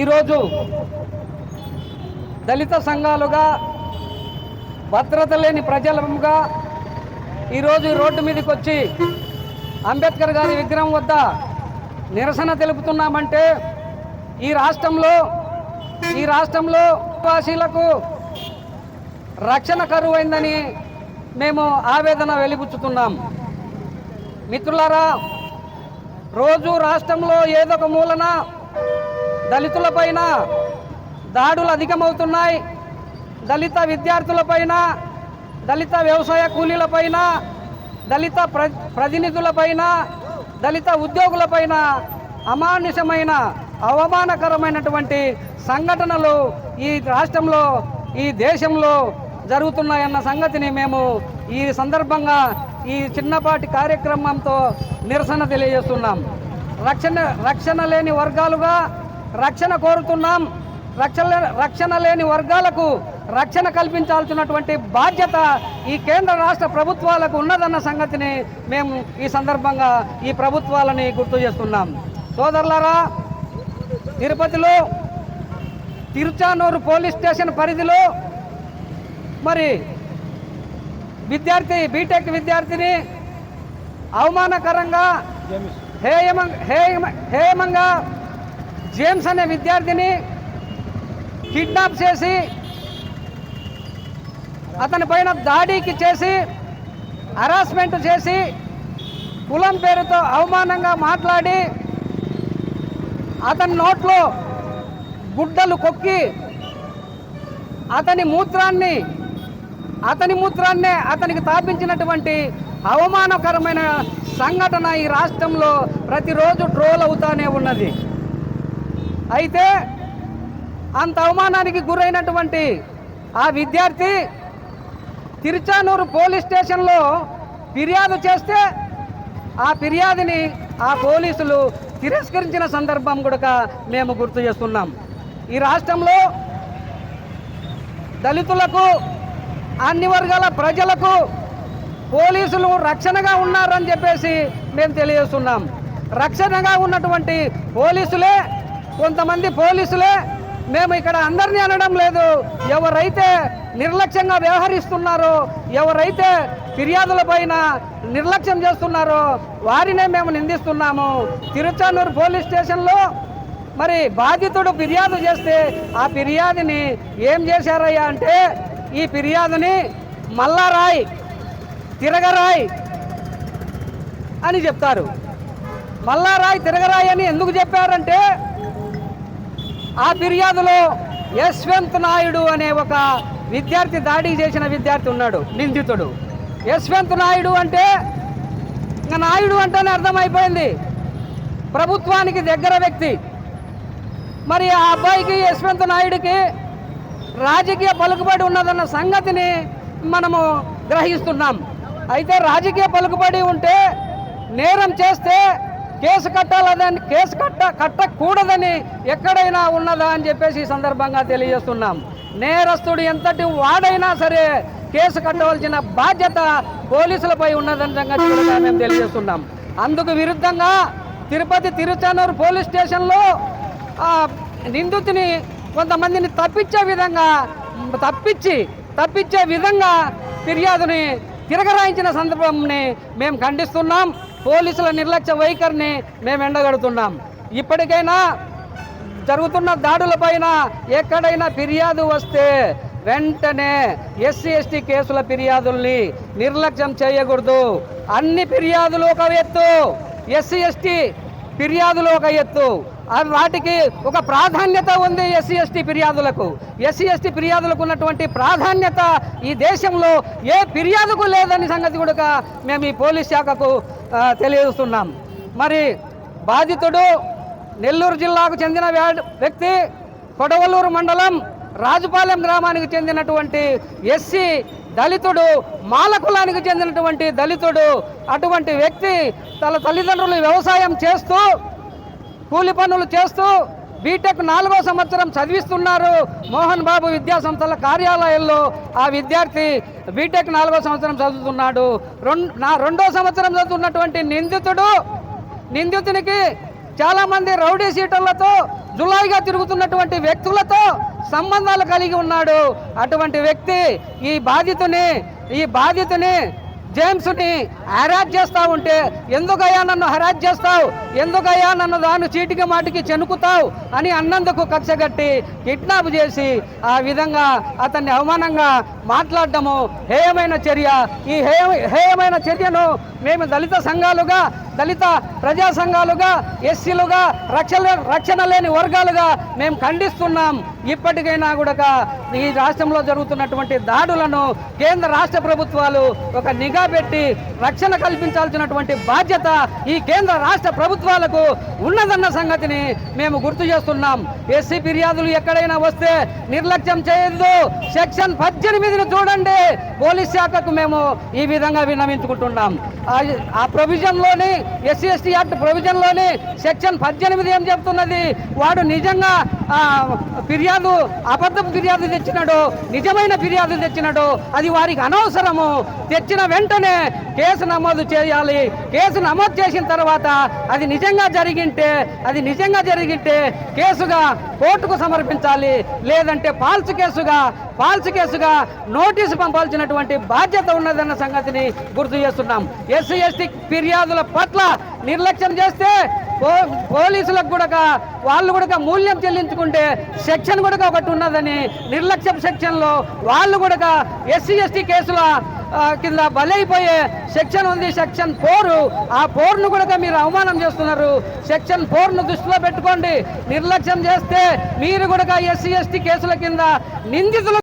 ఈరోజు దళిత సంఘాలుగా భద్రత లేని ప్రజలుగా ఈరోజు రోడ్డు మీదకి వచ్చి అంబేద్కర్ గారి విగ్రహం వద్ద నిరసన తెలుపుతున్నామంటే ఈ రాష్ట్రంలో ఈ రాష్ట్రంలో వాసీలకు రక్షణ కరువైందని మేము ఆవేదన వెలిపుచ్చుతున్నాం మిత్రులారా రోజు రాష్ట్రంలో ఏదో ఒక మూలన దళితులపైన దాడులు అధికమవుతున్నాయి. దళిత విద్యార్థులపైన దళిత వ్యవసాయ కూలీలపైన దళిత ప్ర ప్రతినిధులపైన దళిత ఉద్యోగులపైన అమానుషమైన అవమానకరమైనటువంటి సంఘటనలు ఈ రాష్ట్రంలో ఈ దేశంలో జరుగుతున్నాయన్న సంగతిని మేము ఈ సందర్భంగా ఈ చిన్నపాటి కార్యక్రమంతో నిరసన తెలియజేస్తున్నాం. రక్షణ రక్షణ లేని వర్గాలుగా రక్షణ కోరుతున్నాం. రక్షణ రక్షణ లేని వర్గాలకు రక్షణ కల్పించాల్సినటువంటి బాధ్యత ఈ కేంద్ర రాష్ట్ర ప్రభుత్వాలకు ఉన్నదన్న సంగతిని మేము ఈ సందర్భంగా ఈ ప్రభుత్వాలని గుర్తు చేస్తున్నాం. సోదరులారా తిరుపతిలో తిరుచానూరు పోలీస్ స్టేషన్ పరిధిలో మరి విద్యార్థి బీటెక్ విద్యార్థిని అవమానకరంగా హేయమ హేయమ హేయమంగా జేమ్స్ అనే విద్యార్థిని కిడ్నాప్ చేసి అతని పైన దాడికి చేసి హరాస్మెంట్ చేసి కులం పేరుతో అవమానంగా మాట్లాడి అతని నోట్లో గుడ్డలు కొక్కి అతని మూత్రాన్ని అతని మూత్రాన్నే అతనికి తాపించినటువంటి అవమానకరమైన సంఘటన ఈ రాష్ట్రంలో ప్రతిరోజు ట్రోల్ అవుతానే ఉన్నది. అయితే అంత అవమానానికి గురైనటువంటి ఆ విద్యార్థి తిరుచానూరు పోలీస్ స్టేషన్లో ఫిర్యాదు చేస్తే ఆ ఫిర్యాదుని ఆ పోలీసులు తిరస్కరించిన సందర్భం కూడా మేము గుర్తు చేస్తున్నాం. ఈ రాష్ట్రంలో దళితులకు అన్ని వర్గాల ప్రజలకు పోలీసులు రక్షణగా ఉన్నారని చెప్పేసి మేము తెలియజేస్తున్నాం. రక్షణగా ఉన్నటువంటి పోలీసులే కొంతమంది పోలీసులే మేము ఇక్కడ అందరినీ అనడం లేదు. ఎవరైతే నిర్లక్ష్యంగా వ్యవహరిస్తున్నారో ఎవరైతే ఫిర్యాదుల పైన నిర్లక్ష్యం చేస్తున్నారో వారినే మేము నిందిస్తున్నాము. తిరుచానూరు పోలీస్ స్టేషన్లో మరి బాధితుడు ఫిర్యాదు చేస్తే ఆ ఫిర్యాదుని ఏం చేశారయ్యా అంటే ఈ ఫిర్యాదుని మల్లారాయ్ తిరగరాయ్ అని చెప్తారు. మల్లారాయ్ తిరగరాయ్ అని ఎందుకు చెప్పారంటే ఆ ఫిర్యాదులో యశ్వంత్ నాయుడు అనే ఒక విద్యార్థి దాడి చేసిన విద్యార్థి ఉన్నాడు నిందితుడు. యశ్వంత్ నాయుడు అంటే ఇంకా నాయుడు అంటేనే అర్థమైపోయింది. ప్రభుత్వానికి దగ్గర వ్యక్తి. మరి ఆ అబ్బాయికి యశ్వంత్ నాయుడికి రాజకీయ పలుకుబడి ఉన్నదన్న సంగతిని మనము గ్రహిస్తున్నాం. అయితే రాజకీయ పలుకుబడి ఉంటే నేరం చేస్తే కేసు కట్టాలని కేసు కట్ట కట్టకూడదని ఎక్కడైనా ఉన్నదా అని చెప్పేసి ఈ సందర్భంగా తెలియజేస్తున్నాం. నేరస్తుడు ఎంతటి వాడైనా సరే కేసు కట్టవలసిన బాధ్యత పోలీసులపై ఉన్నదని సంగతి మేము తెలియజేస్తున్నాం. అందుకు విరుద్ధంగా తిరుపతి తిరుచానూరు పోలీస్ స్టేషన్లో నిందితుని కొంతమందిని తప్పించే విధంగా తప్పించి తప్పించే విధంగా ఫిర్యాదుని తిరగరాయించిన సందర్భంని మేము ఖండిస్తున్నాం. పోలీసుల నిర్లక్ష్య వైఖరిని మేము ఎండగడుతున్నాం. ఇప్పటికైనా జరుగుతున్న దాడులపైన ఎక్కడైనా ఫిర్యాదు వస్తే వెంటనే ఎస్సీ ఎస్టీ కేసుల ఫిర్యాదుల్ని నిర్లక్ష్యం చేయకూడదు. అన్ని ఫిర్యాదులు ఒక ఎత్తు ఎస్సీ ఎస్టీ ఫిర్యాదులు ఒక ఎత్తు. వాటికి ఒక ప్రాధాన్యత ఉంది ఎస్సీ ఎస్టీ ఫిర్యాదులకు. ఎస్సీ ఎస్టీ ఫిర్యాదులకు ఉన్నటువంటి ప్రాధాన్యత ఈ దేశంలో ఏ ఫిర్యాదుకు లేదని సంగతి కూడా మేము ఈ పోలీస్ శాఖకు తెలియజేస్తున్నాం. మరి బాధితుడు నెల్లూరు జిల్లాకు చెందిన వ్యక్తి కొడవలూరు మండలం రాజుపాలెం గ్రామానికి చెందినటువంటి ఎస్సీ దళితుడు మాల కులానికి చెందినటువంటి దళితుడు అటువంటి వ్యక్తి తన తల్లిదండ్రులు వ్యవసాయం చేస్తూ కూలి పనులు చేస్తూ బీటెక్ నాలుగో సంవత్సరం చదివిస్తున్నారు. మోహన్ బాబు విద్యా సంస్థల కార్యాలయంలో ఆ విద్యార్థి బీటెక్ నాలుగో సంవత్సరం చదువుతున్నాడు. రెండు నా రెండో సంవత్సరం చదువుతున్నటువంటి నిందితుడు నిందితునికి చాలామంది రౌడీ సీటర్లతో జులాయిగా తిరుగుతున్నటువంటి వ్యక్తులతో సంబంధాలు కలిగి ఉన్నాడు. అటువంటి వ్యక్తి ఈ బాధితుని ఈ బాధితుని జేమ్స్ని హరాజ్ చేస్తా ఉంటే ఎందుకయ్యా నన్ను హరాజ్ చేస్తావు? ఎందుకయ్యా నన్ను దాని చీటికి మాటికి చెనుకుతావు? అని అన్నందుకు కక్షగట్టి కిడ్నాప్ చేసి ఆ విధంగా అతన్ని అవమానంగా మాట్లాడటము హేయమైన చర్య. ఈ హేయ హేయమైన చర్యను మేము దళిత సంఘాలుగా దళిత ప్రజా సంఘాలుగా ఎస్సీలుగా రక్షణ రక్షణ లేని వర్గాలుగా మేము ఖండిస్తున్నాం. ఇప్పటికైనా కూడా ఈ రాష్ట్రంలో జరుగుతున్నటువంటి దాడులను కేంద్ర రాష్ట్ర ప్రభుత్వాలు ఒక నిఘా పెట్టి రక్షణ కల్పించాల్సినటువంటి బాధ్యత ఈ కేంద్ర రాష్ట్ర ప్రభుత్వాలకు ఉన్నదన్న సంగతిని మేము గుర్తు చేస్తున్నాం. ఎస్సీ ఫిర్యాదులు ఎక్కడైనా వస్తే నిర్లక్ష్యం చేయొద్దు. సెక్షన్ పద్దెనిమిదిని చూడండి. పోలీస్ శాఖకు మేము ఈ విధంగా విన్నవించుకుంటున్నాం. ఆ- ఆ ప్రొవిజన్లోని ఎస్సీ ఎస్టీ యాక్ట్ ప్రొవిజన్లోని సెక్షన్ పద్దెనిమిది ఏం చెప్తున్నది? వాడు నిజంగా ఫిర్యాదు అబద్ధపు ఫిర్యాదు తెచ్చినాడు నిజమైన ఫిర్యాదు తెచ్చినాడు అది వారికి అనవసరము. తెచ్చిన వెంటనే కేసు నమోదు చేయాలి. కేసు నమోదు చేసిన తర్వాత అది నిజంగా జరిగింటే అది నిజంగా జరిగింటే కేసుగా కోర్టుకు సమర్పించాలి. లేదంటే ఫాల్స్ కేసుగా ఫాల్స్ కేసుగా నోటీసు పంపాల్సినటువంటి బాధ్యత ఉన్నదన్న సంగతిని గుర్తు చేస్తున్నాం. ఎస్సీ ఎస్టీ ఫిర్యాదుల పట్ల నిర్లక్ష్యం చేస్తే పోలీసులకు కూడా వాళ్ళు కూడా మూల్యం చెల్లించుకుంటే సెక్షన్ కూడా ఒకటి ఉన్నదని నిర్లక్ష్యం సెక్షన్లో వాళ్ళు కూడా ఎస్సీ ఎస్టీ కేసుల కింద బలైపోయే సెక్షన్ ఉంది సెక్షన్ ఫోర్. ఆ ఫోర్ను కూడా మీరు అవమానం చేస్తున్నారు. సెక్షన్ ఫోర్ను దృష్టిలో పెట్టుకోండి. నిర్లక్ష్యం చేస్తే మీరు కూడా ఎస్సీ ఎస్టీ కేసుల కింద నిందితులు